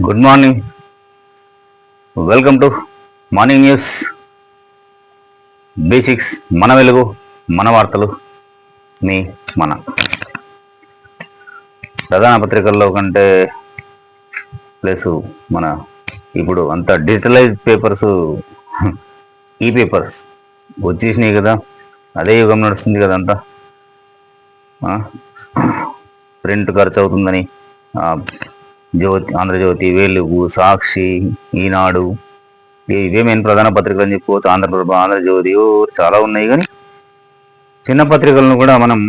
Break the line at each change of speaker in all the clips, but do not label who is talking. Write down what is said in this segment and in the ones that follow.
Good morning welcome to morning news basics మన వెలుగు మన వార్తలు మీ మన. ప్రధాన పత్రికల్లో కంటే ప్లస్ మన ఇప్పుడు అంత డిజిటలైజ్ పేపర్స్ ఈ పేపర్స్ వచ్చేసినాయి కదా. అదే యుగం నడుస్తుంది కదా అంతా ప్రింట్ ఖర్చు అవుతుందని జ్యోతి ఆంధ్రజ్యోతి వెలుగు సాక్షి ఈనాడు ఇ- ఇవే మెయిన్ ప్రధాన పత్రికలు అని చెప్పుకోవచ్చు ఆంధ్రప్రభ ఆంధ్రజ్యోతి చాలా ఉన్నాయి కానీ చిన్న పత్రికలను కూడా మనం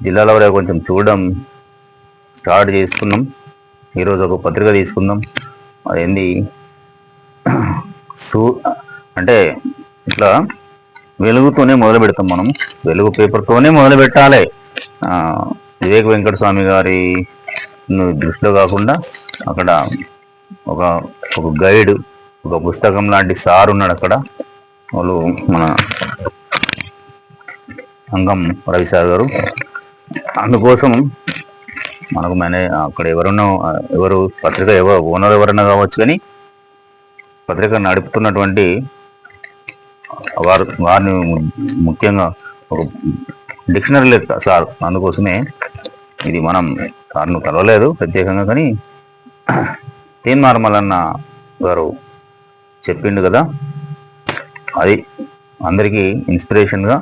జిల్లాల వరకు కొంచెం చూడడం స్టార్ట్ చేసుకున్నాం. ఈరోజు ఒక పత్రిక తీసుకుందాం. అదేంది? సూ అంటే ఇట్లా వెలుగుతోనే మొదలు పెడతాం మనం. వెలుగు పేపర్తోనే మొదలు పెట్టాలి. వివేక వెంకట స్వామి గారి ను దృష్టిలో కాకుండా అక్కడ ఒక ఒక గైడ్ ఒక పుస్తకం లాంటి సార్ ఉన్నాడు అక్కడ. వాళ్ళు మన అంగం రవి సార్ గారు. అందుకోసం మనకు మేనే అక్కడ ఎవరున్నా ఎవరు పత్రిక ఎవరు ఓనర్ ఎవరన్నా కావచ్చు కానీ పత్రిక నడుపుతున్నటువంటి వారు వారిని ముఖ్యంగా ఒక డిక్షనరీ లెక్క సార్ అందుకోసమే ఇది మనం సార్ను కలవలేదు ప్రత్యేకంగా కానీ తీన్ మార్మలన్న గారు చెప్పిండు కదా అది అందరికీ ఇన్స్పిరేషన్గా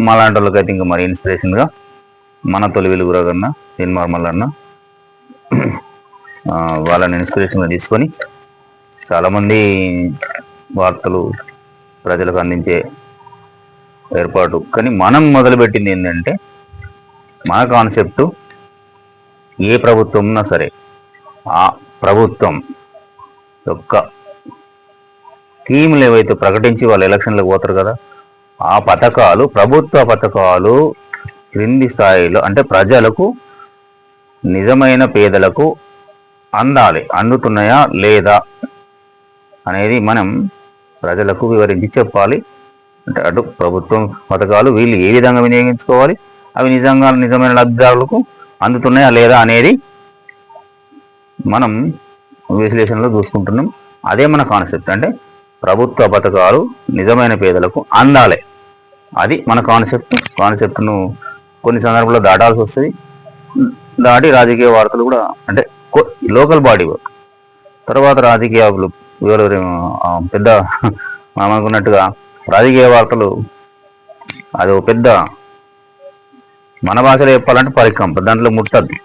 మాలాంటి వాళ్ళకైతే ఇంకా మరి ఇన్స్పిరేషన్గా మన తొలి వెలుగురా కన్నా తీన్ మార్మలన్న వాళ్ళని ఇన్స్పిరేషన్గా తీసుకొని చాలామంది వార్తలు ప్రజలకు అందించే ఏర్పాటు. కానీ మనం మొదలుపెట్టింది ఏంటంటే మన కాన్సెప్ట్ ఏ ప్రభుత్వం ఉన్నా సరే ఆ ప్రభుత్వం యొక్క స్కీములు ఏవైతే ప్రకటించి వాళ్ళు ఎలక్షన్లకు పోతారు కదా ఆ పథకాలు ప్రభుత్వ పథకాలు క్రింది స్థాయిలో అంటే ప్రజలకు నిజమైన పేదలకు అందాలి. అందుతున్నాయా లేదా అనేది మనం ప్రజలకు వివరించి చెప్పాలి. అంటే అటు ప్రభుత్వం పథకాలు వీళ్ళు ఏ విధంగా వినియోగించుకోవాలి? అవి నిజంగా నిజమైన లబ్ధిదారులకు అందుతున్నాయా లేదా అనేది మనం విశ్లేషణలో చూసుకుంటున్నాం. అదే మన కాన్సెప్ట్. అంటే ప్రభుత్వ పథకాలు నిజమైన పేదలకు అందాలి. అది మన కాన్సెప్ట్. కాన్సెప్ట్ను కొన్ని సందర్భాల్లో దాటాల్సి వస్తుంది. దాటి రాజకీయ వార్తలు కూడా అంటే లోకల్ బాడీ వర్క్. తర్వాత రాజకీయాలు ఎవరు పెద్ద మనం అనుకున్నట్టుగా రాజకీయ వార్తలు. అది ఒక పెద్ద మన భాషలో చెప్పాలంటే పరికంప దాంట్లో ముట్టద్దు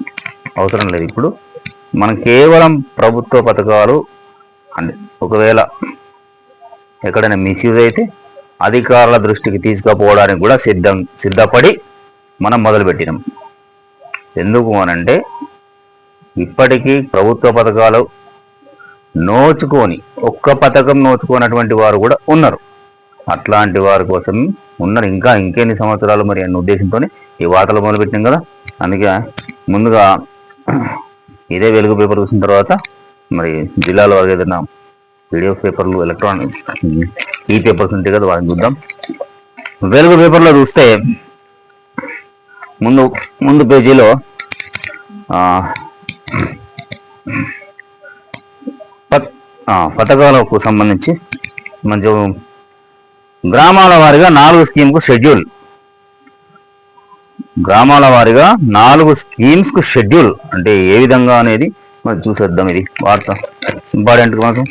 అవసరం లేదు. ఇప్పుడు మనం కేవలం ప్రభుత్వ పథకాలు అంటే ఒకవేళ ఎక్కడైనా మిస్యూజ్ అయితే అధికారుల దృష్టికి తీసుకుపోవడానికి కూడా సిద్ధం సిద్ధపడి మనం మొదలుపెట్టినాం. ఎందుకు అనంటే ఇప్పటికీ ప్రభుత్వ పథకాలు నోచుకొని ఒక్క పథకం నోచుకోనటువంటి వారు కూడా ఉన్నారు. అట్లాంటి వారి కోసం ఉన్నారు. ఇంకా ఇంకెన్ని సంవత్సరాలు మరి అన్న ఉద్దేశంతో ఈ వార్తలు మొదలుపెట్టినాం కదా. అందుకే ముందుగా ఇదే వెలుగు పేపర్ చూసిన తర్వాత మరి జిల్లాలో ఏదైనా వీడియో పేపర్లు ఎలక్ట్రానిక్ ఈ పేపర్స్ ఉంటాయి కదా వాటిని చూద్దాం. వెలుగు పేపర్లో చూస్తే ముందు ముందు పేజీలో ఆ, పథకాలకు సంబంధించి మంచి గ్రామాల వారిగా నాలుగు స్కీమ్కు షెడ్యూల్. గ్రామాల వారిగా నాలుగు స్కీమ్స్కు షెడ్యూల్. అంటే ఏ విధంగా అనేది మనం చూసేద్దాం ఇది వార్త. ఇంపార్టెంట్ మాకు.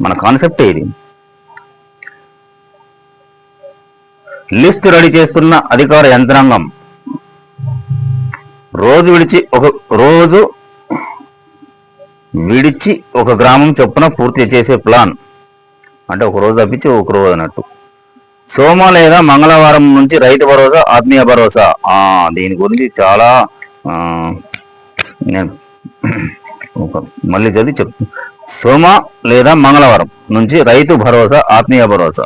మన కాన్సెప్టే ఇది. లిస్ట్ రెడీ చేస్తున్న అధికార యంత్రాంగం. రోజు విడిచి ఒక రోజు విడిచి ఒక గ్రామం చొప్పున పూర్తి చేసే ప్లాన్. అంటే ఒక రోజు తప్పించి ఒక రోజు అన్నట్టు. సోమ లేదా మంగళవారం నుంచి రైతు భరోసా ఆత్మీయ భరోసా. దీని గురించి చాలా నేను ఒక మళ్ళీ చదివి చెప్ సోమ లేదా మంగళవారం నుంచి రైతు భరోసా ఆత్మీయ భరోసా.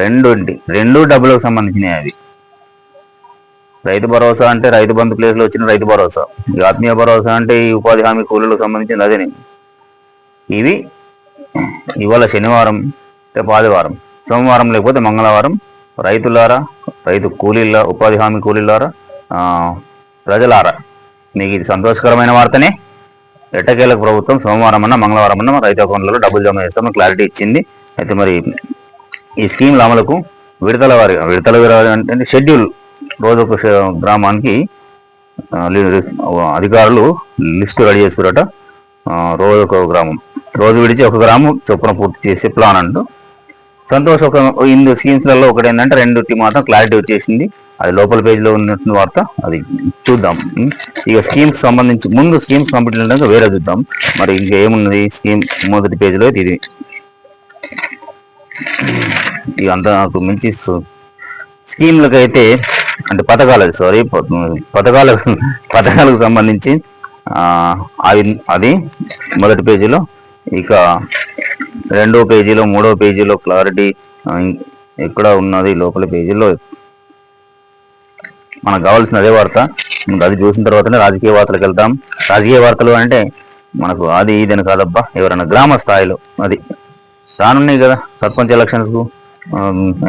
రెండు రెండు డబ్బులకు సంబంధించినవి అవి. రైతు భరోసా అంటే రైతు బంధు ప్లేస్లో వచ్చిన రైతు భరోసా. ఈ ఆత్మీయ భరోసా అంటే ఈ ఉపాధి హామీ కూలీలకు సంబంధించిన అదే ఇవి ఇవాళ శనివారం రేపు ఆదివారం. సోమవారం లేకపోతే మంగళవారం రైతులారా రైతు కూలీల ఉపాధి హామీ కూలీలారా ప్రజలారా. మీకు ఇది సంతోషకరమైన వార్తనే. ఎట్టకేలకు ప్రభుత్వం సోమవారం అన్న మంగళవారం అన్న రైతు అకౌంట్లలో డబ్బులు జమ చేస్తామని క్లారిటీ ఇచ్చింది. అయితే మరి ఈ స్కీమ్ల అమలుకు విడతల వారి విడతల వారి అంటే షెడ్యూల్ రోజొక గ్రామానికి అధికారులు లిస్టు రెడీ చేసుకురట రోజు ఒక గ్రామం. రోజు విడిచి ఒక గ్రామం చొప్పున పూర్తి చేసే ప్లాన్ అంటూ. సంతోష్ ఒక ఇందు స్కీమ్స్లలో ఒకటి ఏంటంటే రెండు మాత్రం క్లారిటీ వచ్చేసింది. అది లోపల పేజీలో ఉన్నటువంటి వార్త అది చూద్దాం. ఇక స్కీమ్స్ సంబంధించి ముందు స్కీమ్స్ కంప్లీట్ అయినాక వేరే చూద్దాం. మరి ఇంకా ఏమున్నది స్కీమ్ మొదటి పేజీలో ఇది. ఇక అంత నాకు మించి స్కీమ్లకు అయితే అంటే పథకాలకు సారీ పథకాలకు పథకాలకు సంబంధించి అది అవి అది మొదటి పేజీలో ఇక రెండో పేజీలో మూడో పేజీలో క్లారిటీ ఎక్కడ ఉన్నది లోపల పేజీలో మనకు కావాల్సిన అదే వార్త అది చూసిన తర్వాతనే రాజకీయ వార్తలకు వెళ్తాం. రాజకీయ వార్తలు అంటే మనకు అది ఇదని కాదబ్బా ఎవరైనా గ్రామ స్థాయిలో అది. రానున్నాయి కదా సర్పంచ్ ఎలక్షన్స్కు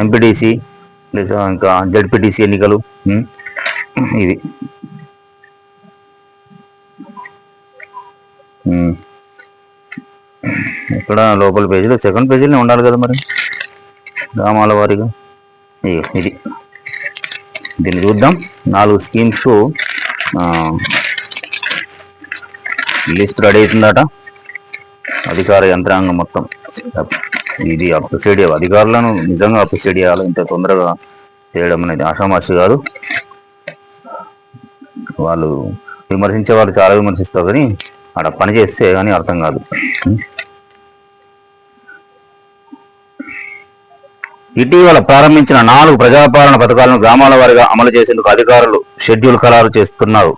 ఎంపీటీసీ లేదా ఇంకా జడ్పీటీసీ ఎన్నికలు ఇది. ఇక్కడ లోపల పేజీలో సెకండ్ పేజీలో ఉండాలి కదా మరి. గ్రామాల వారీగా. ఇది. దీన్ని చూద్దాం. నాలుగు స్కీమ్స్ లిస్ట్ రెడీ అవుతుందట. అధికార యంత్రాంగం మొత్తం. ఇది అప్రిషియేట్ అధికారులను నిజంగా అప్రిషియేట్ చేయాలి. ఇంత తొందరగా చేయడం అనేది ఆషామాషి కాదు వాళ్ళు విమర్శించే వాళ్ళు చాలా విమర్శిస్తారు కానీ అక్కడ పని చేస్తే కానీ అర్థం కాదు. ఇటీవల ప్రారంభించిన నాలుగు ప్రజాపాలన పథకాలను గ్రామాల వారిగా అమలు చేసేందుకు అధికారులు షెడ్యూల్ ఖరారు చేస్తున్నారు.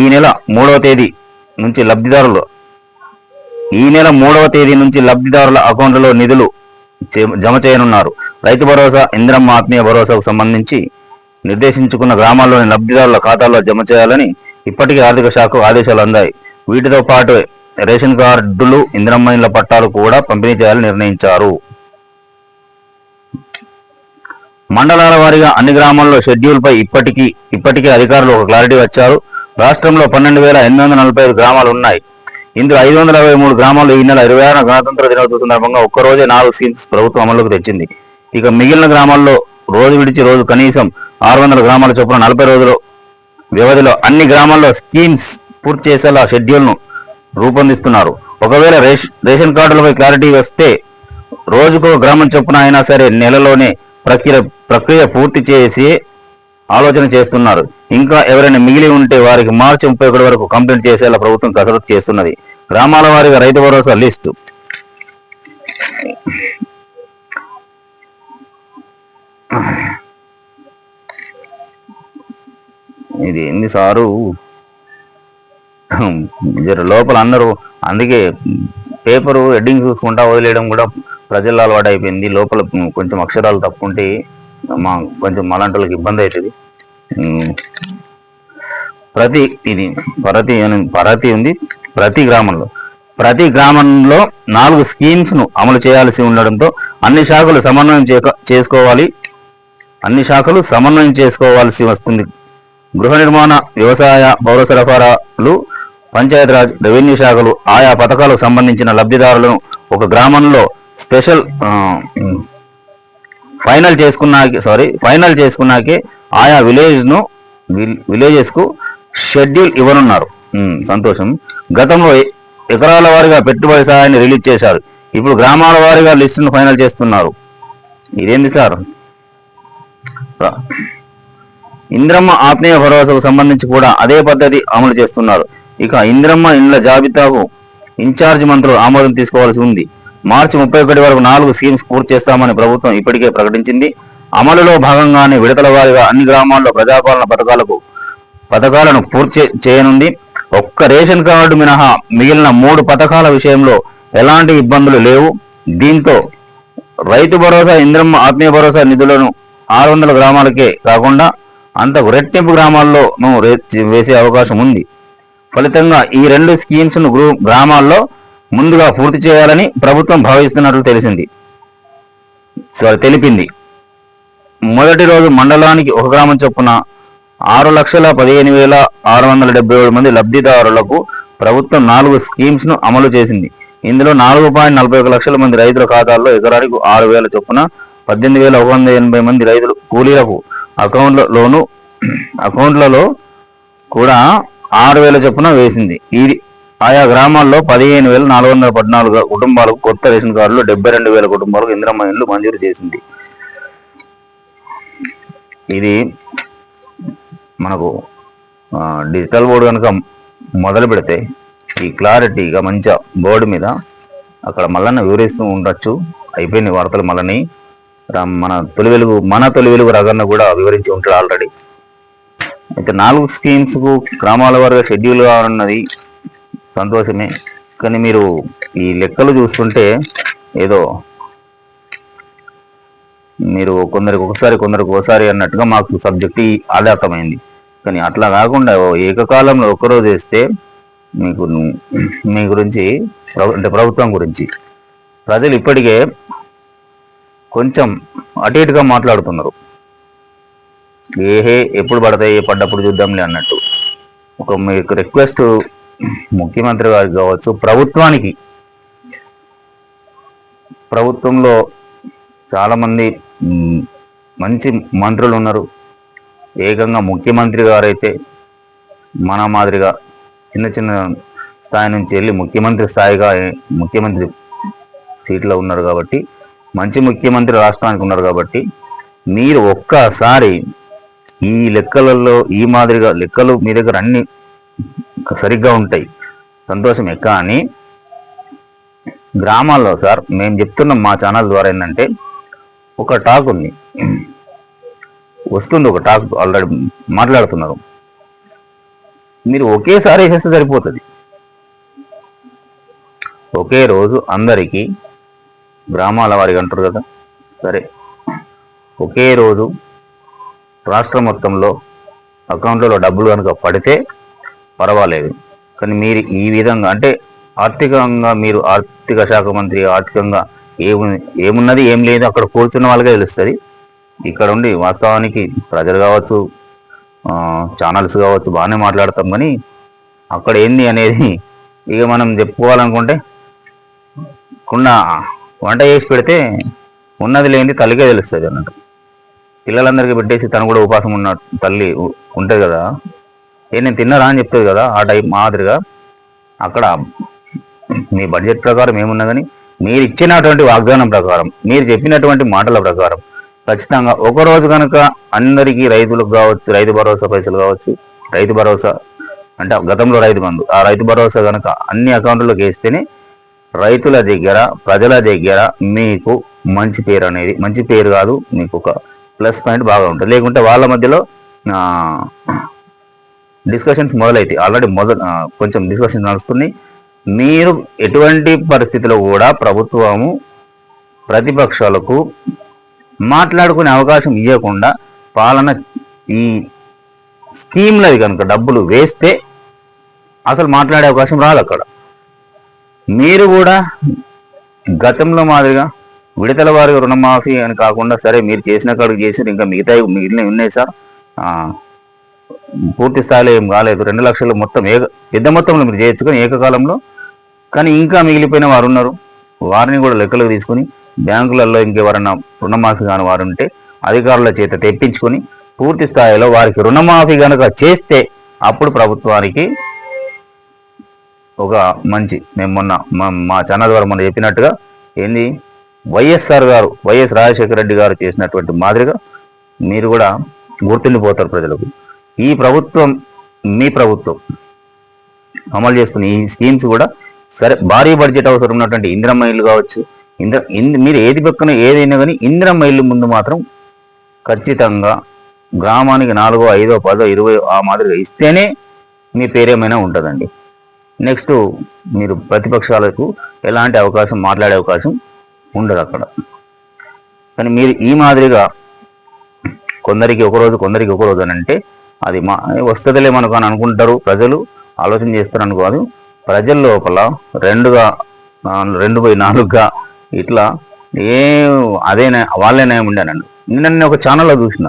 ఈ నెల మూడవ తేదీ నుంచి లబ్ధిదారులు ఈ నెల మూడవ తేదీ నుంచి లబ్ధిదారుల అకౌంట్లలో నిధులు చే- జమ చేయనున్నారు. రైతు భరోసా ఇంద్రమ్మ ఆత్మీయ భరోసాకు సంబంధించి నిర్దేశించుకున్న గ్రామాల్లోని లబ్ధిదారుల ఖాతాల్లో జమ చేయాలని ఇప్పటికే ఆర్థిక శాఖ ఆదేశాలు అందాయి. వీటితో పాటు రేషన్ కార్డులు ఇంద్రమ్మ ఇళ్ళ పట్టాలు కూడా పంపిణీ చేయాలని నిర్ణయించారు. మండలాల వారీగా అన్ని గ్రామాల్లో షెడ్యూల్పై ఇప్పటికీ ఇప్పటికే అధికారులు ఒక క్లారిటీ వచ్చారు. రాష్ట్రంలో పన్నెండు వేల ఎనిమిది వందల నలభై ఐదు గ్రామాలు ఉన్నాయి. ఇందులో ఐదు వందల అరవై మూడు గ్రామాలు ఈ నెల ఇరవై ఆరున గణతంత్ర దినోత్సవ సందర్భంగా ఒక్కరోజే నాలుగు స్కీమ్స్ ప్రభుత్వం అమలుకు తెచ్చింది. ఇక మిగిలిన గ్రామాల్లో రోజు విడిచి రోజు కనీసం ఆరు వందల గ్రామాల చొప్పున నలభై రోజులు వ్యవధిలో అన్ని గ్రామాల్లో స్కీమ్స్ పూర్తి చేసేలా షెడ్యూల్ను రూపొందిస్తున్నారు. ఒకవేళ రేషన్ రేషన్ కార్డులపై క్లారిటీ వస్తే రోజుకో గ్రామం చొప్పున అయినా సరే నెలలోనే ప్రక్రియ ప్రక్రియ పూర్తి చేసి ఆలోచన చేస్తున్నారు. ఇంకా ఎవరైనా మిగిలి ఉంటే వారికి మార్చి ముప్పై ఒకటి వరకు కంప్లీట్ చేసేలా ప్రభుత్వం కసరత్తు చేస్తున్నది. గ్రామాల వారిగా రైతు భరోసా లిస్టు. ఇది ఎన్ని సారు? జర లోపల అందరూ అందుకే పేపరు హెడ్డింగ్ చూసుకుంటా వదిలేయడం కూడా ప్రజల్లో అలవాటు అయిపోయింది లోపల కొంచెం అక్షరాలు తప్పుంటే మా కొంచెం మలాంటి ఇబ్బంది అవుతుంది. ప్రతి ఇది ప్రతి అని ప్రతి ఉంది ప్రతి గ్రామంలో. ప్రతి గ్రామంలో నాలుగు స్కీమ్స్ను అమలు చేయాల్సి ఉండడంతో అన్ని శాఖలు సమన్వయం చేక- చేసుకోవాలి. అన్ని శాఖలు సమన్వయం చేసుకోవాల్సి వస్తుంది. గృహ నిర్మాణ వ్యవసాయ పౌర సరఫరాలు పంచాయతీరాజ్ రెవెన్యూ శాఖలు ఆయా పథకాలకు సంబంధించిన లబ్ధిదారులను ఒక గ్రామంలో స్పెషల్ ఫైనల్ చేసుకున్నాకే సారీ ఫైనల్ చేసుకున్నాకే ఆయా విలేజ్ను విలేజెస్కు షెడ్యూల్ ఇవ్వనున్నారు. సంతోషం. గతంలో ఎకరాల వారీగా పెట్టుబడి సహాయాన్ని రిలీజ్ చేశారు. ఇప్పుడు గ్రామాల వారీగా లిస్టును ఫైనల్ చేస్తున్నారు. ఇదేంది సార్? ఇంద్రమ్మ ఆత్మీయ భరోసాకు సంబంధించి కూడా అదే పద్ధతి అమలు చేస్తున్నారు. ఇక ఇంద్రమ్మ ఇండ్ల జాబితాకు ఇన్ఛార్జ్ మంత్రులు ఆమోదం తీసుకోవాల్సి ఉంది. మార్చి ముప్పై ఒకటి వరకు నాలుగు స్కీమ్స్ పూర్తి చేస్తామని ప్రభుత్వం ఇప్పటికే ప్రకటించింది. అమలులో భాగంగానే విడతల వారీగా అన్ని గ్రామాల్లో ప్రజాపాలన పథకాలకు పథకాలను పూర్తి చేయనుంది. ఒక్క రేషన్ కార్డు మినహా మిగిలిన మూడు పథకాల విషయంలో ఎలాంటి ఇబ్బందులు లేవు. దీంతో రైతు భరోసా ఇంద్రమ్మ ఆత్మీయ భరోసా నిధులను ఆరు వందల గ్రామాలకే కాకుండా అంతకు రెట్టింపు గ్రామాల్లోనూ వేసే అవకాశం ఉంది. ఫలితంగా ఈ రెండు స్కీమ్స్ను గ్రామాల్లో ముందుగా పూర్తి చేయాలని ప్రభుత్వం భావిస్తున్నట్లు తెలిసింది. సో తెలిపింది. మొదటి రోజు మండలానికి ఒక గ్రామం చొప్పున ఆరు లక్షల పదిహేను వేల ఆరు వందల డెబ్బై ఏడు మంది లబ్ధిదారులకు ప్రభుత్వం నాలుగు స్కీమ్స్ను అమలు చేసింది. ఇందులో నాలుగు పాయింట్ నలభై ఒక లక్షల మంది రైతుల ఖాతాల్లో ఎకరానికి ఆరు వేల చొప్పున పద్దెనిమిది వేల ఒక వంద ఎనభై మంది రైతులు కూలీలకు అకౌంట్లలోను అకౌంట్లలో కూడా ఆరు వేల చొప్పున వేసింది. ఇది ఆయా గ్రామాల్లో పదిహేను వేల నాలుగు వందల పద్నాలుగు కుటుంబాలకు కొత్త రేషన్ కార్డులు డెబ్బై రెండు వేల కుటుంబాలకు ఇందిరమ్మ ఇండ్లు మంజూరు చేసింది. ఇది మనకు డిజిటల్ బోర్డు కనుక మొదలు పెడితే ఈ క్లారిటీగా మంచిగా బోర్డు మీద అక్కడ మళ్ళీ వివరిస్తూ ఉండొచ్చు. అయిపోయిన వార్తలు మళ్ళీ మన తొలి వెలుగు మన తొలి వెలుగు రగన్న కూడా వివరించి ఉంటాడు ఆల్రెడీ. అయితే నాలుగు స్కీమ్స్కు గ్రామాల వారిగా షెడ్యూల్గా ఉన్నది సంతోషమే. కానీ మీరు ఈ లెక్కలు చూస్తుంటే ఏదో మీరు కొందరికి ఒకసారి కొందరికి ఒకసారి అన్నట్టుగా మాకు సబ్జెక్ట్ ఆధారమైంది కానీ అట్లా కాకుండా ఓ ఏకకాలంలో ఒకరోజు వేస్తే మీకు మీ గురించి అంటే ప్రభుత్వం గురించి ప్రజలు ఇప్పటికే కొంచెం అటు ఇటుగా మాట్లాడుతున్నారు. ఏహే ఎప్పుడు పడతాయి పడ్డప్పుడు చూద్దాంలే అన్నట్టు. ఒక మీకు రిక్వెస్ట్ ముఖ్యమంత్రి గారికి కావచ్చు ప్రభుత్వానికి. ప్రభుత్వంలో చాలామంది మంచి మంత్రులు ఉన్నారు. ఏకంగా ముఖ్యమంత్రి గారైతే మన మాదిరిగా చిన్న చిన్న స్థాయి నుంచి వెళ్ళి ముఖ్యమంత్రి స్థాయిగా ముఖ్యమంత్రి సీట్లో ఉన్నారు కాబట్టి మంచి ముఖ్యమంత్రి రాష్ట్రానికి ఉన్నారు కాబట్టి మీరు ఒక్కసారి ఈ లెక్కలలో ఈ మాదిరిగా లెక్కలు మీ దగ్గర అన్ని సరిగ్గా ఉంటాయి. సంతోషమే. కానీ గ్రామాల్లో సార్ మేము చెప్తున్నాం మా ఛానల్ ద్వారా ఏంటంటే ఒక టాక్ ఉంది. వస్తుంది ఒక టాక్ ఆల్రెడీ మాట్లాడుతున్నారు. మీరు ఒకేసారి వేసేస్తే సరిపోతుంది. ఒకే రోజు అందరికీ గ్రామాల వారికి అంటారు కదా. సరే. ఒకే రోజు రాష్ట్రం మొత్తంలో అకౌంట్లలో డబ్బులు కనుక పడితే పర్వాలేదు. కానీ మీరు ఈ విధంగా అంటే ఆర్థికంగా మీరు ఆర్థిక శాఖ మంత్రి ఆర్థికంగా ఏముంది ఏమున్నది ఏం లేదు అక్కడ కూర్చున్న వాళ్ళకే తెలుస్తుంది. ఇక్కడ ఉండి వాస్తవానికి ప్రజలు కావచ్చు ఛానల్స్ కావచ్చు బాగానే మాట్లాడతాం కానీ అక్కడ ఏంది అనేది ఇక మనం చెప్పుకోవాలనుకుంటే ఉన్న వంట చేసి పెడితే ఉన్నది లేని తల్లికే తెలుస్తుంది అన్నట్టు. పిల్లలందరికీ పెట్టేసి తను కూడా ఉపాసం ఉన్న తల్లి ఉంటుంది కదా. ఏ నేను తిన్నారా అని చెప్తుంది కదా ఆ టైప్ మాదిరిగా. అక్కడ మీ బడ్జెట్ ప్రకారం ఏమున్నా కానీ మీరు ఇచ్చినటువంటి వాగ్దానం ప్రకారం మీరు చెప్పినటువంటి మాటల ప్రకారం ఖచ్చితంగా ఒక రోజు కనుక అందరికీ రైతులకు కావచ్చు రైతు భరోసా పైసలు కావచ్చు రైతు భరోసా అంటే గతంలో రైతు బంధు ఆ రైతు భరోసా కనుక అన్ని అకౌంట్లోకి వేస్తేనే రైతుల దగ్గర ప్రజల దగ్గర మీకు మంచి పేరు అనేది మంచి పేరు కాదు మీకు ఒక ప్లస్ పాయింట్ బాగా ఉంటుంది. లేకుంటే వాళ్ళ మధ్యలో డిస్కషన్స్ మొదలైతే ఆల్రెడీ మొదలు కొంచెం డిస్కషన్ నడుస్తున్నాయి. మీరు ఎటువంటి పరిస్థితిలో కూడా ప్రభుత్వము ప్రతిపక్షాలకు మాట్లాడుకునే అవకాశం ఇవ్వకుండా పాలన ఈ స్కీమ్లవి కనుక డబ్బులు వేస్తే అసలు మాట్లాడే అవకాశం రాదు అక్కడ. మీరు కూడా గతంలో మాదిరిగా విడతల వారి రుణమాఫీ అని కాకుండా సరే మీరు చేసిన కాడికి చేసి ఇంకా మిగతా మిగిలిన ఉన్నాయి సార్. పూర్తి స్థాయిలో ఏం కాలేదు. రెండు లక్షలు మొత్తం ఏక పెద్ద మొత్తంలో మీరు చేయొచ్చు ఏకకాలంలో కానీ ఇంకా మిగిలిపోయిన వారు ఉన్నారు. వారిని కూడా లెక్కలకు తీసుకుని బ్యాంకులలో ఇంకెవరన్నా రుణమాఫీ కాని వారు ఉంటే అధికారుల చేత తెప్పించుకొని పూర్తి స్థాయిలో వారికి రుణమాఫీ కనుక చేస్తే అప్పుడు ప్రభుత్వానికి ఒక మంచి మేము మొన్న మా- మా ఛానల్ ద్వారా మొన్న చెప్పినట్టుగా ఏంది? వైఎస్ఆర్ గారు వైఎస్ రాజశేఖర రెడ్డి గారు చేసినటువంటి మాదిరిగా మీరు కూడా గుర్తుండిపోతారు ప్రజలకు. ఈ ప్రభుత్వం మీ ప్రభుత్వం అమలు చేస్తున్న ఈ స్కీమ్స్ కూడా సరే భారీ బడ్జెట్ అవసరం ఉన్నటువంటి ఇందిరమ్మ ఇల్లు కావచ్చు ఇంద్ర మీరు ఏది పక్కన ఏదైనా కానీ ఇందిరమ్మ ఇల్లు ముందు మాత్రం ఖచ్చితంగా గ్రామానికి నాలుగో ఐదో పదో ఇరవై ఆ మాదిరిగా ఇస్తేనే మీ పేరేమైనా ఉంటుందండి. నెక్స్ట్ మీరు ప్రతిపక్షాలకు ఎలాంటి అవకాశం మాట్లాడే అవకాశం ఉండదు అక్కడ. కానీ మీరు ఈ మాదిరిగా కొందరికి ఒక రోజు కొందరికి ఒకరోజు అని అంటే అది మా వస్తుందిలే మనకు అని అనుకుంటారు ప్రజలు. ఆలోచన చేస్తారు అనుకోదు ప్రజల లోపల రెండుగా రెండు పోయి నాలుగుగా ఇట్లా ఏ అదే వాళ్ళే న్యాయం ఉండేనండి నిన్న నేను ఒక ఛానల్లో చూసిన.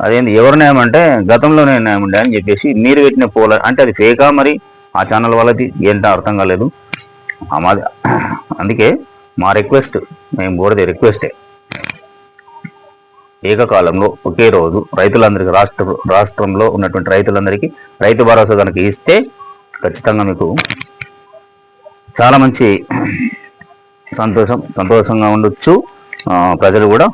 అదేంటి ఎవరి న్యాయం అంటే గతంలోనే న్యాయం ఉండే అని చెప్పేసి మీరు పెట్టిన పోల అంటే అది ఫేకా మరి? ఆ ఛానల్ వాళ్ళది ఏంటో అర్థం కాలేదు. ఆ మాది అందుకే మా రిక్వెస్ట్ మేము కోరేది రిక్వెస్టే ఏకకాలంలో ఒకే రోజు రైతులందరికీ రాష్ట్ర రాష్ట్రంలో ఉన్నటువంటి రైతులందరికీ రైతు భరోసా కనుక ఇస్తే ఖచ్చితంగా మీకు చాలా మంచి సంతోషం సంతోషంగా ఉండొచ్చు. ప్రజలు కూడా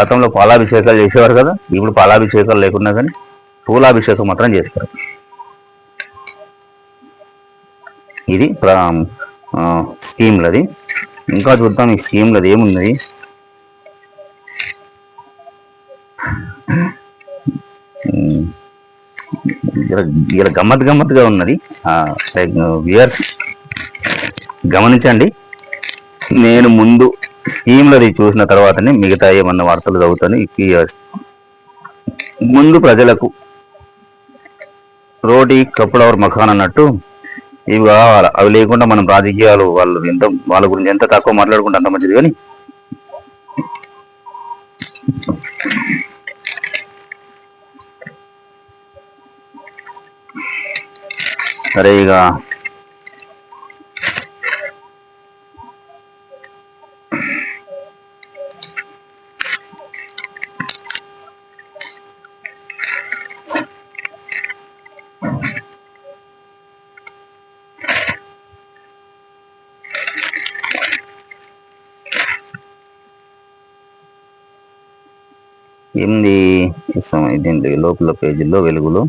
గతంలో పాలాభిషేకాలు చేసేవారు కదా ఇప్పుడు పాలాభిషేకాలు లేకున్నా కానీ పూలాభిషేకం మాత్రం చేస్తారు. ఇది ప్ర- స్కీమ్లది. ఇంకా చూద్దాం ఈ స్కీమ్లది ఏమున్నది. ఇక్కడ గమ్మత్ గమ్మత్తుగా ఉన్నది. వ్యూయర్స్ గమనించండి. నేను ముందు స్కీమ్లది చూసిన తర్వాతనే మిగతా ఏమన్నా వార్తలు చదువుతాను. ముందు ప్రజలకు రోటీ కప్పుడవర్ మఖాన్ అన్నట్టు ఇవి కావాలి. అవి లేకుండా మనం రాజకీయాలు వాళ్ళు ఎంత వాళ్ళ గురించి ఎంత తక్కువ మాట్లాడుకుంటే అంత మంచిది. కానీ సరే ఇక ఎనిమిది ఇస్తాం దీంట్లో లోపల పేజీల్లో వెలుగులో.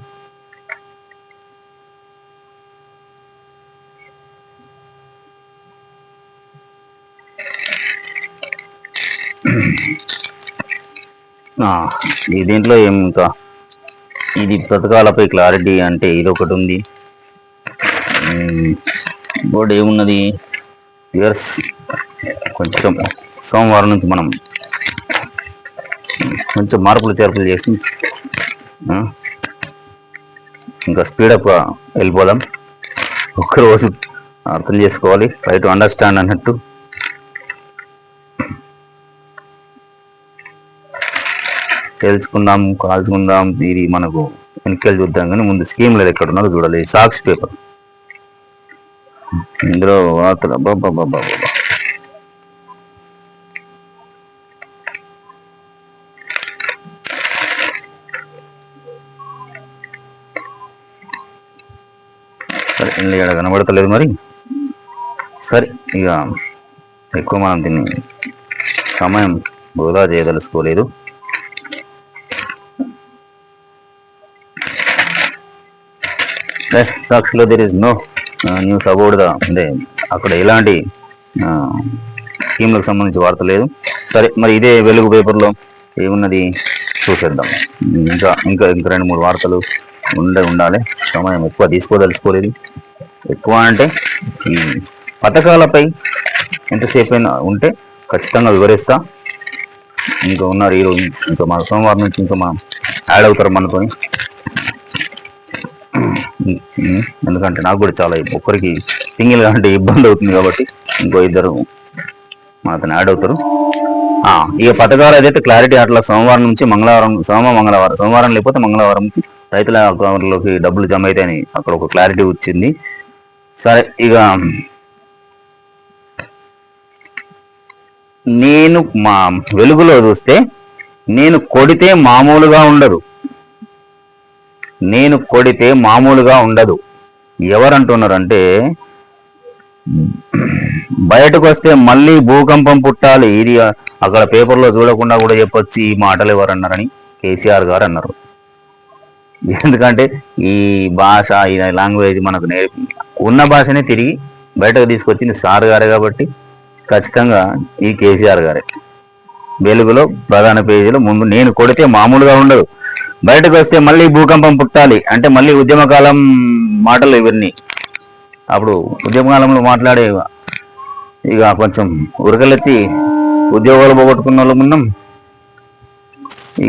ఈ దీంట్లో ఏం ఇంకా? ఇది పథకాలపై క్లారిటీ అంటే ఇది ఒకటి ఉంది బోర్డు ఏమున్నది? ఇయర్స్ కొంచెం సోమవారం నుంచి మనం కొంచెం మార్పులు చేర్పులు చేసి ఇంకా స్పీడప్ వెళ్ళిపోదాం. ఒక్కరోజు అర్థం చేసుకోవాలి. రైట్ టు అండర్స్టాండ్ అన్నట్టు. తెలుసుకుందాం కాల్చుకుందాం. ఇది మనకు వెనక్కి చూద్దాం కానీ ముందు స్కీమ్ లేదు ఎక్కడ ఉన్నారో చూడాలి. సాక్స్ పేపర్ ఇందులో వార్తలు. సరే ఇందులో ఇక్కడ కనబడతలేదు మరి. సరే ఇక ఎక్కువ మనం దీన్ని సమయం వృధా చేయదలుచుకోలేదు. సాక్షిలో there is no news about the అంటే అక్కడ ఎలాంటి స్కీమ్లకు సంబంధించి వార్త లేదు. సరే మరి ఇదే వెలుగు పేపర్లో ఏమున్నది చూసేద్దాం. ఇంకా ఇంకా ఇంకా రెండు మూడు వార్తలు ఉండే ఉండాలి. సమయం ఎక్కువ తీసుకోదలుచుకోలేదు. ఎక్కువ అంటే ఈ పథకాలపై ఎంతసేపు అయినా ఉంటే ఖచ్చితంగా వివరిస్తా. ఇంకా ఉన్నారు ఈరోజు ఇంకా మా సోమవారం నుంచి ఇంకా మా యాడ్ అవుతారు మనతో ఎందుకంటే నాకు కూడా చాలా ఒక్కరికి సింగిల్ అంటే ఇబ్బంది అవుతుంది కాబట్టి ఇంకో ఇద్దరు మనతో యాడ్ అవుతారు. ఇక పథకాలు ఏదైతే క్లారిటీ అట్లా సోమవారం నుంచి మంగళవారం సోమ మంగళవారం సోమవారం లేకపోతే మంగళవారం రైతుల అకౌంట్లోకి డబ్బులు జమ అవుతాయని అక్కడ ఒక క్లారిటీ వచ్చింది. సరే ఇక నేను మా వెలుగులో చూస్తే నేను కొడితే మామూలుగా ఉండదు. నేను కొడితే మామూలుగా ఉండదు. ఎవరంటున్నారంటే బయటకు వస్తే మళ్ళీ భూకంపం పుట్టాలి. ఇది అక్కడ పేపర్లో చూడకుండా కూడా చెప్పొచ్చు. ఈ మాటలు ఎవరన్నారని? కేసీఆర్ గారు అన్నారు. ఎందుకంటే ఈ భాష ఈ లాంగ్వేజ్ మనకు నేర్పి ఉన్న భాషనే తిరిగి బయటకు తీసుకొచ్చింది సార్ గారే కాబట్టి ఖచ్చితంగా ఈ కేసీఆర్ గారే. వెలుగులో ప్రధాన పేజీలో ముందు నేను కొడితే మామూలుగా ఉండదు. బయటకు వస్తే మళ్ళీ భూకంపం పుట్టాలి. అంటే మళ్ళీ ఉద్యమకాలం మాటలు ఇవన్నీ. అప్పుడు ఉద్యమకాలంలో మాట్లాడే ఇక కొంచెం ఉరకలెత్తి ఉద్యోగాలు పోగొట్టుకున్న వాళ్ళం ఉన్నాం.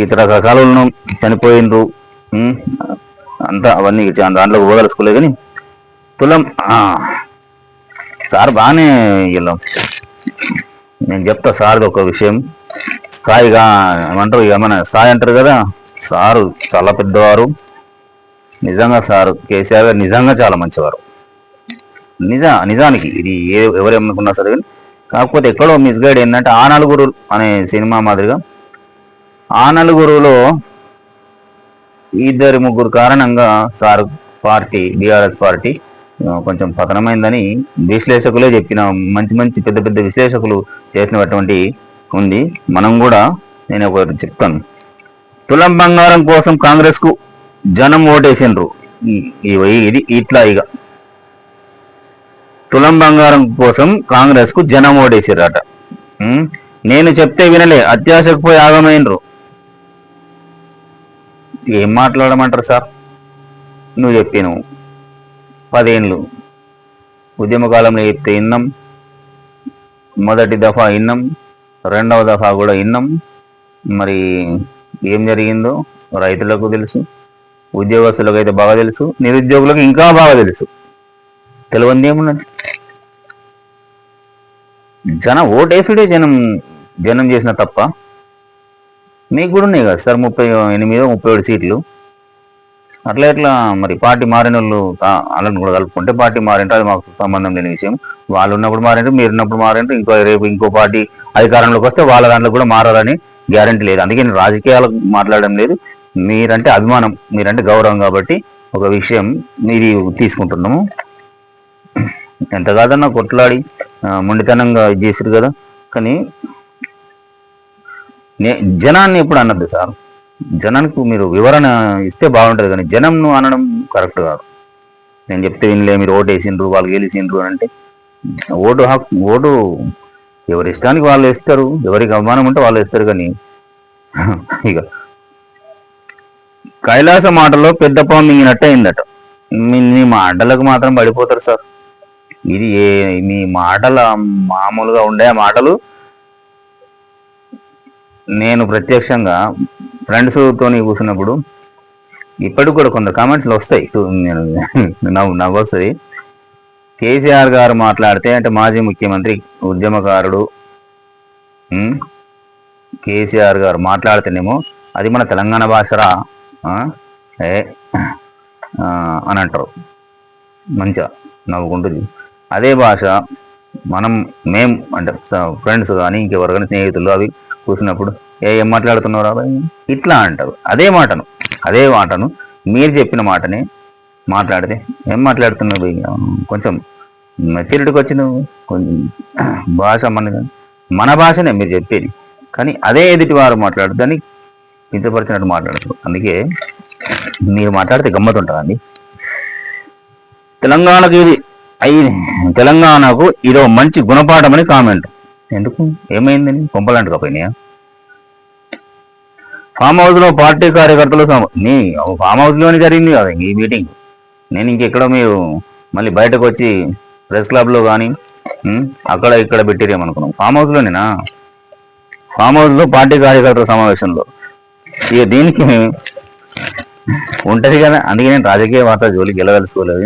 ఇతర రకాలు చనిపోయినరు అంతా అవన్నీ దాంట్లో పోదలుచుకోలేదు కానీ తులం సార్ బాగానే వెళ్ళాం. నేను చెప్తా సార్ది ఒక విషయం. స్థాయిగా ఏమంటారు ఇక మన స్థాయి అంటారు కదా సారు చాలా పెద్దవారు. నిజంగా సారు కేసీఆర్ గారు నిజంగా చాలా మంచివారు. నిజ నిజానికి ఇది ఏ ఎవరేమనుకున్నా సరే కానీ కాకపోతే ఎక్కడో మిస్గైడ్ ఏంటంటే ఆ నలుగురు అనే సినిమా మాదిరిగా ఆ నలుగురులో ఇద్దరు ముగ్గురు కారణంగా సార్ పార్టీ బీఆర్ఎస్ పార్టీ కొంచెం పతనమైందని విశ్లేషకులే చెప్పిన మంచి మంచి పెద్ద పెద్ద విశ్లేషకులు చేసినటువంటి ఉంది. మనం కూడా నేను ఒకటి చెప్తాను. తులం బంగారం కోసం కాంగ్రెస్కు జనం ఓటేసిండ్రు. ఇది ఇట్లా ఇక తులం బంగారం కోసం కాంగ్రెస్కు జనం ఓటేసిరట నేను చెప్తే వినలే అత్యాశకు పోయి ఆగమైనరు ఏం మాట్లాడమంటారు సార్? నువ్వు చెప్పాను పదేళ్ళు ఉద్యమ కాలంలో చెప్తే ఇన్నాం. మొదటి దఫా ఇన్నాం. రెండవ దఫా కూడా ఇన్నాం. మరి ఏం జరిగిందో రైతులకు తెలుసు ఉద్యోగస్తులకు అయితే బాగా తెలుసు నిరుద్యోగులకు ఇంకా బాగా తెలుసు. తెలియంది ఏమున్నది? జనం ఓటేసుడే జనం జనం చేసిన తప్ప మీకు కూడా ఉన్నాయి కదా సార్? ముప్పై ఎనిమిదో ముప్పై ఏడు సీట్లు. అట్లా ఎట్లా మరి పార్టీ మారిన వాళ్ళు వాళ్ళని కూడా కలుపుకుంటే పార్టీ మారింటే అది మాకు సంబంధం లేని విషయం. వాళ్ళు ఉన్నప్పుడు మారింటే మీరు ఉన్నప్పుడు మారింటే ఇంకో రేపు ఇంకో పార్టీ అధికారంలోకి వస్తే వాళ్ళ దాంట్లో కూడా మారాలని గ్యారంటీ లేదు. అందుకే నేను రాజకీయాలకు మాట్లాడడం లేదు. మీరంటే అభిమానం మీరంటే గౌరవం కాబట్టి ఒక విషయం ఇది తీసుకుంటున్నాము. ఎంత కాదన్నా కొట్లాడి మొండితనంగా ఇది చేసారు కదా. కానీ నే- జనాన్ని ఎప్పుడు అన్నది సార్. జనానికి మీరు వివరణ ఇస్తే బాగుంటుంది కానీ జనంను అనడం కరెక్ట్ కాదు. నేను చెప్తే వినలే మీరు ఓటు వేసిండ్రు వాళ్ళు గెలిచిండ్రు అని అంటే ఓటు హక్కు ఓటు ఎవరి ఇష్టానికి వాళ్ళు వేస్తారు ఎవరికి అవమానం ఉంటే వాళ్ళు వేస్తారు కానీ ఇక కైలాస మాటలో పెద్ద పాము మింగినట్టు అయిందట. మీ మాటలకు మాత్రం పడిపోతారు సార్. ఇది ఏ మీ మాటల మామూలుగా ఉండే మాటలు నేను ప్రత్యక్షంగా ఫ్రెండ్స్ తోని కూర్చున్నప్పుడు ఇప్పటికి కూడా కొంత కామెంట్స్లు వస్తాయి. నేను నవ్వు నవ్వు వస్తుంది. కేసీఆర్ గారు మాట్లాడితే అంటే మాజీ ముఖ్యమంత్రి ఉద్యమకారుడు కేసీఆర్ గారు మాట్లాడితేనేమో అది మన తెలంగాణ భాషరా ఏ అని అంటారు. మంచిగా నవ్వుకుంటుంది. అదే భాష మనం మేం అంటే ఫ్రెండ్స్ కానీ ఇంకెవరు కానీ స్నేహితులు అవి కూర్చున్నప్పుడు ఏ ఏం మాట్లాడుతున్నావు రాబాయ్ ఇట్లా అంటారు. అదే మాటను అదే మాటను మీరు చెప్పిన మాటని మాట్లాడితే? ఏం మాట్లాడుతున్నావు కొంచెం మెచ్యూరిటీకి వచ్చి నువ్వు కొంచెం భాష మన మన భాషనే మీరు చెప్పేది. కానీ అదే ఎదుటి వారు మాట్లాడుతుందని దాన్ని కించపరిచినట్టు మాట్లాడతారు అందుకే మీరు మాట్లాడితే గమ్మత్ ఉంటుందండి తెలంగాణకు ఇది అయి తెలంగాణకు ఇదో మంచి గుణపాఠం అని కామెంట్. ఎందుకు? ఏమైందని పంపలంటకపోయినాయా ఫామ్ హౌస్లో పార్టీ కార్యకర్తలు సమ- నీ ఫామ్ హౌస్లోనే జరిగింది కదా ఈ మీటింగ్. నేను ఇంకెక్కడో మీరు మళ్ళీ బయటకు వచ్చి ప్రెస్ క్లబ్లో కానీ అక్కడ ఇక్కడ పెట్టిరేమనుకున్నాం. ఫామ్ హౌస్లోనేనా? ఫామ్ హౌస్లో పార్టీ కార్యకర్తల సమావేశంలో. ఇక దీనికి ఉంటది కదా అందుకే నేను రాజకీయ వార్త జోలికి వెళ్ళదలుచుకోలేదు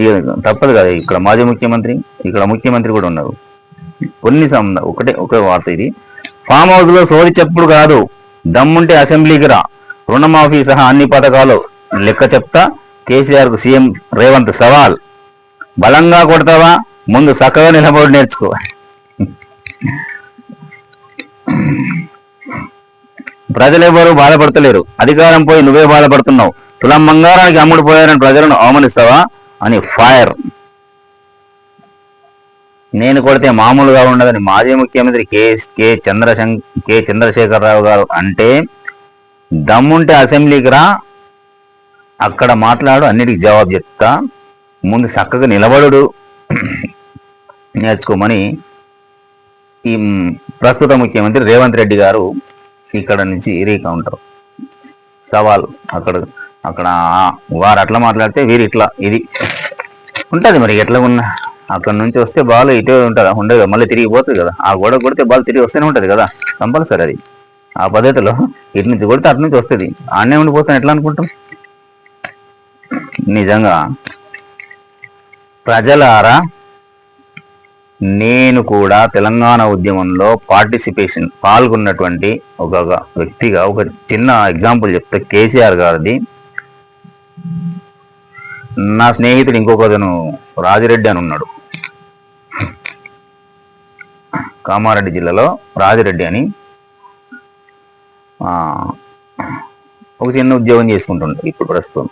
ఇక తప్పదు కదా ఇక్కడ మాజీ ముఖ్యమంత్రి ఇక్కడ ముఖ్యమంత్రి కూడా ఉన్నారు. కొన్ని సంబంధ ఒకటే ఒకే వార్త ఇది. ఫామ్ హౌస్లో సోది చెప్పుడు కాదు దమ్ముంటే అసెంబ్లీకి రా. రుణమాఫీ సహా అన్ని పథకాలు లెక్క చెప్తా కేసీఆర్కు సీఎం రేవంత్ సవాల్. బలంగా కొడతావా? ముందు చక్కగా నిలబడి నేర్చుకో. ప్రజలెవరూ బాధపడతలేరు. అధికారం పోయి నువ్వే బాధపడుతున్నావు. తులం బంగారానికి అమ్ముడు పోయారని ప్రజలను అవమానిస్తావా? అని ఫైర్. నేను కొడితే మామూలుగా ఉండదని మాజీ ముఖ్యమంత్రి కె కె చంద్రశం కె చంద్రశేఖరరావు గారు అంటే దమ్ముంటే అసెంబ్లీకి రా అక్కడ మాట్లాడు అన్నిటికి జవాబు చెప్తా. ముందు చక్కగా నిలబడు నేర్చుకోమని ఈ ప్రస్తుత ముఖ్యమంత్రి రేవంత్ రెడ్డి గారు ఇక్కడ నుంచి రీ ఉంటారు. సవాల్ అక్కడ అక్కడ వారు అట్లా మాట్లాడితే వీరు ఇట్లా ఇది ఉంటుంది మరి ఎట్లా ఉన్నా. అక్కడ నుంచి వస్తే బాల్ ఇటే ఉంటుంది ఉండదు కదా, మళ్ళీ తిరిగి పోతుంది కదా. ఆ గోడ కొడితే బాల్ తిరిగి వస్తూనే ఉంటుంది కదా కంపల్సరీ అది. ఆ పద్ధతిలో ఇటు నుంచి కొడితే అటు నుంచి వస్తుంది. ఆడనే ఉండిపోతాను ఎట్లా అనుకుంటాం? నిజంగా ప్రజలారా నేను కూడా తెలంగాణ ఉద్యమంలో పార్టిసిపేషన్ పాల్గొన్నటువంటి ఒక వ్యక్తిగా ఒక చిన్న ఎగ్జాంపుల్ చెప్తే. కేసీఆర్ గారిది. నా స్నేహితుడు ఇంకొకతను రాజిరెడ్డి అని ఉన్నాడు. కామారెడ్డి జిల్లాలో రాజిరెడ్డి అని. ఒక చిన్న ఉద్యోగం చేసుకుంటుండే ఇప్పుడు ప్రస్తుతం.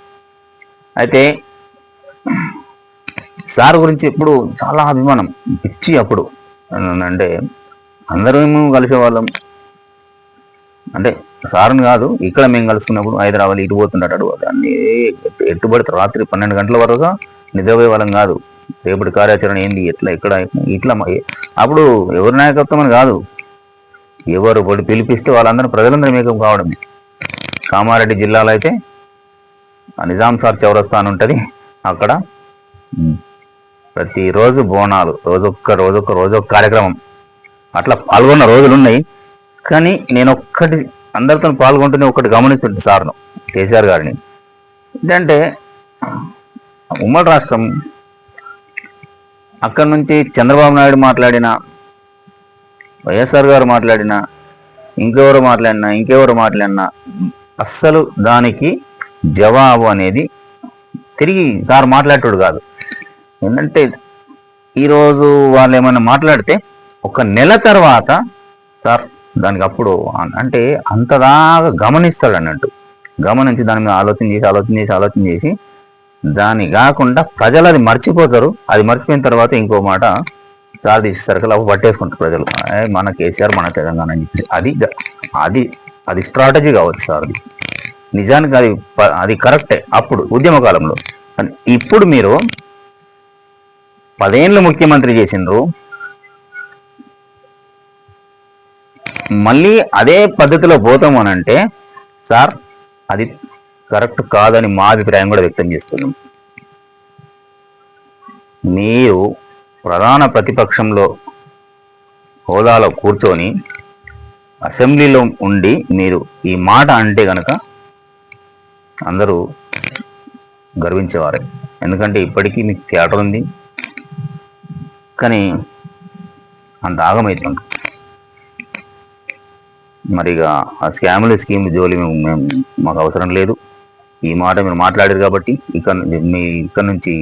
అయితే సార్ గురించి ఎప్పుడు చాలా అభిమానం పిచ్చి అప్పుడు. అంటే అందరము కలిసేవాళ్ళం. అంటే సార్ని కాదు ఇక్కడ మేము కలుసుకున్నప్పుడు హైదరాబాద్ ఇటు పోతుంటాడు దాన్ని ఎట్టుబడి రాత్రి పన్నెండు గంటల వరకు నిద్రపోయే వాళ్ళం కాదు. రేపటి కార్యాచరణ ఏంది ఎట్లా ఎక్కడ ఇట్లా అప్పుడు ఎవరి నాయకత్వం అని కాదు. ఎవరు పిలిపిస్తే వాళ్ళందరూ ప్రజలందరూ మేకం కావడం. కామారెడ్డి జిల్లాలో అయితే నిజాం సార్ చౌరస్తా అని ఉంటుంది. అక్కడ ప్రతిరోజు బోనాలు రోజొక్క రోజొక్క రోజొక్క కార్యక్రమం. అట్లా పాల్గొన్న రోజులు ఉన్నాయి కానీ నేను ఒక్కటి అందరితో పాల్గొంటూనే ఒకటి గమనిస్తుంటే సార్ను కేసీఆర్ గారిని. ఏంటంటే ఉమ్మడి రాష్ట్రం అక్కడి నుంచి చంద్రబాబు నాయుడు మాట్లాడిన వైఎస్ఆర్ గారు మాట్లాడిన ఇంకెవరు మాట్లాడినా ఇంకెవరు మాట్లాడినా అస్సలు దానికి జవాబు అనేది తిరిగి సార్ మాట్లాడేటోడు కాదు. ఏంటంటే ఈరోజు వాళ్ళు ఏమైనా మాట్లాడితే ఒక నెల తర్వాత సార్ దానికి అప్పుడు అంటే అంతదాకా గమనిస్తాడు అన్నట్టు. గమనించి దాని మీద ఆలోచన చేసి ఆలోచన చేసి ఆలోచన చేసి దాన్ని కాకుండా ప్రజలు అది మర్చిపోతారు. అది మర్చిపోయిన తర్వాత ఇంకో మాట సార్ తీసేసరికి అప్పుడు పట్టేసుకుంటారు ప్రజలు. మన కేసీఆర్ మన తెలంగాణ అని చెప్పి. అది గ- అది అది స్ట్రాటజీ కావచ్చు సార్ అది. నిజానికి అది ప- అది కరెక్టే అప్పుడు ఉద్యమ కాలంలో. ఇప్పుడు మీరు పదేళ్ళు ముఖ్యమంత్రి చేసిండ్రు మళ్ళీ అదే పద్ధతిలో పోతాం అని అంటే సార్ అది కరెక్ట్ కాదని మా అభిప్రాయం కూడా వ్యక్తం చేస్తున్నాం. మీరు ప్రధాన ప్రతిపక్షంలో హోదాలో కూర్చొని అసెంబ్లీలో ఉండి మీరు ఈ మాట అంటే కనుక అందరూ గర్వించేవారే. ఎందుకంటే ఇప్పటికీ మీకు థియేటర్ ఉంది. కానీ అంత ఆగమవుతుంది మరి ఇక ఆ స్కాముల స్కీమ్ జోలి మేము మేము మాకు అవసరం లేదు. ఈ మాట మీరు మాట్లాడారు కాబట్టి ఇక్కడ మీ ఇక్కడ నుంచి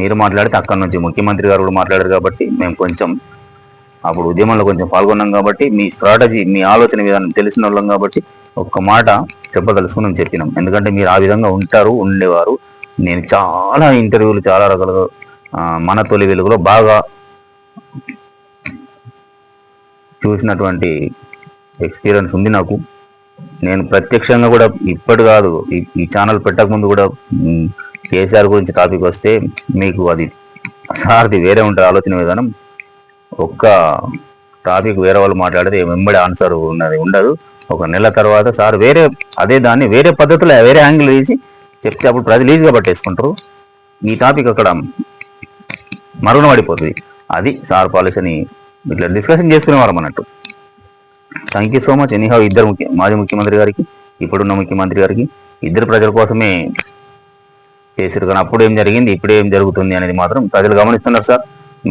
మీరు మాట్లాడితే అక్కడ నుంచి ముఖ్యమంత్రి గారు కూడా మాట్లాడారు కాబట్టి మేము కొంచెం అప్పుడు ఉద్యమంలో కొంచెం పాల్గొన్నాం కాబట్టి మీ స్ట్రాటజీ మీ ఆలోచన విధానం తెలిసిన వాళ్ళం కాబట్టి ఒక్క మాట చెప్పదలుచుకుని చెప్పినాం. ఎందుకంటే మీరు ఆ విధంగా ఉంటారు ఉండేవారు. నేను చాలా ఇంటర్వ్యూలు చాలా రకాలుగా మన తొలి వెలుగులో బాగా చూసినటువంటి ఎక్స్పీరియన్స్ ఉంది నాకు. నేను ప్రత్యక్షంగా కూడా ఇప్పటి కాదు ఈ- ఈ ఛానల్ పెట్టక ముందు కూడా కేసీఆర్ గురించి టాపిక్ వస్తే మీకు అది సార్ది వేరే ఉంటుంది ఆలోచన విధానం. ఒక్క టాపిక్ వేరే వాళ్ళు మాట్లాడితే వెంబడి ఆన్సర్ ఉన్నది ఉండదు. ఒక నెల తర్వాత సార్ వేరే అదే దాన్ని వేరే పద్ధతిలో వేరే యాంగిల్ వేసి చెప్తే అప్పుడు ప్రజలు ఈజీగా పట్టేసుకుంటారు. ఈ టాపిక్ అక్కడ మరుగున పడిపోతుంది అది సార్ పాలసీ అని ఇట్లా డిస్కషన్ చేసుకునేవారం అన్నట్టు. Thank you so much anyhow ఇద్దరు ముఖ్య మాజీ ముఖ్యమంత్రి గారికి ఇప్పుడున్న ముఖ్యమంత్రి గారికి ఇద్దరు ప్రజల కోసమే చేశారు. కానీ అప్పుడు ఏం జరిగింది ఇప్పుడు ఏం జరుగుతుంది అనేది మాత్రం ప్రజలు గమనిస్తున్నారు సార్.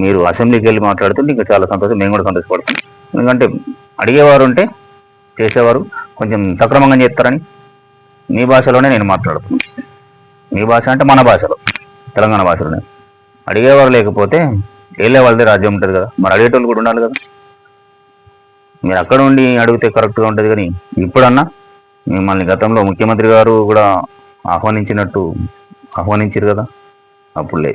మీరు అసెంబ్లీకి వెళ్ళి మాట్లాడుతుంటే ఇంకా చాలా సంతోషం. మేము కూడా సంతోషపడతాం ఎందుకంటే అడిగేవారు ఉంటే చేసేవారు. కొంచెం సక్రమంగా చేస్తారని మీ భాషలోనే నేను మాట్లాడుతున్నాను మీ భాష అంటే మన భాషలో తెలంగాణ భాషలోనే. అడిగేవారు లేకపోతే వెళ్ళే వాళ్ళదే రాజ్యం ఉంటుంది కదా. మరి అడిగేటోళ్ళు కూడా ఉండాలి కదా. మీరు అక్కడ ఉండి అడిగితే కరెక్ట్గా ఉంటుంది కానీ ఇప్పుడన్నా మిమ్మల్ని గతంలో ముఖ్యమంత్రి గారు కూడా ఆహ్వానించినట్టు ఆహ్వానించారు కదా. అప్పుడులే.